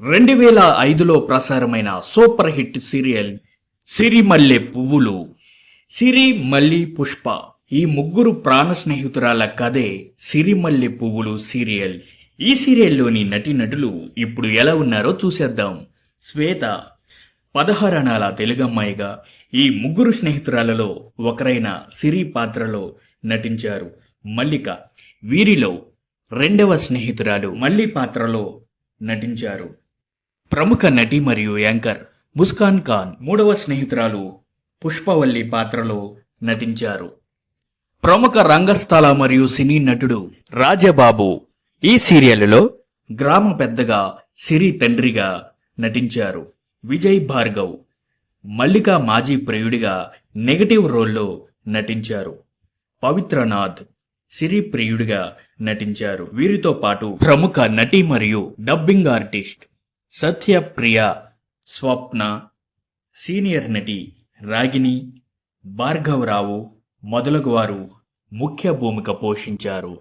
రెండు వేల ఐదులో ప్రసారమైన సూపర్ హిట్ సీరియల్ సిరిమల్లె పువ్వులు సిరి మల్లి పుష్ప ఈ ముగ్గురు ప్రాణ స్నేహితురాల కథే సిరిమల్లె పువ్వులు సీరియల్. ఈ సీరియల్లోని నటీనటులు ఇప్పుడు ఎలా ఉన్నారో చూసేద్దాం. శ్వేత. పదహారణాల తెలుగమ్మాయిగా ఈ ముగ్గురు స్నేహితురాలలో ఒకరైన సిరి పాత్రలో నటించారు. మల్లిక. వీరిలో రెండవ స్నేహితురాలు మల్లి పాత్రలో నటించారు. ప్రముఖ నటి మరియు యాంకర్ ముస్కాన్ ఖాన్ మూడవ స్నేహితురాలు పుష్పవల్లి పాత్రలో నటించారు. ప్రముఖ రంగస్థల మరియు సినీ నటుడు రాజబాబు ఈ సీరియల్లో గ్రామ పెద్దగా సిరి తండ్రిగా నటించారు. విజయ్ భార్గవ్ మల్లిక మాజీ ప్రియుడిగా నెగటివ్ రోల్లో నటించారు. పవిత్రనాథ్ సిరి ప్రియుడిగా నటించారు. వీరితో పాటు ప్రముఖ నటి మరియు dubbing artist Satyapriya Swapna senior నటి రాగిణి భార్గవరావు మొదలగువారు ముఖ్య భూమిక పోషించారు.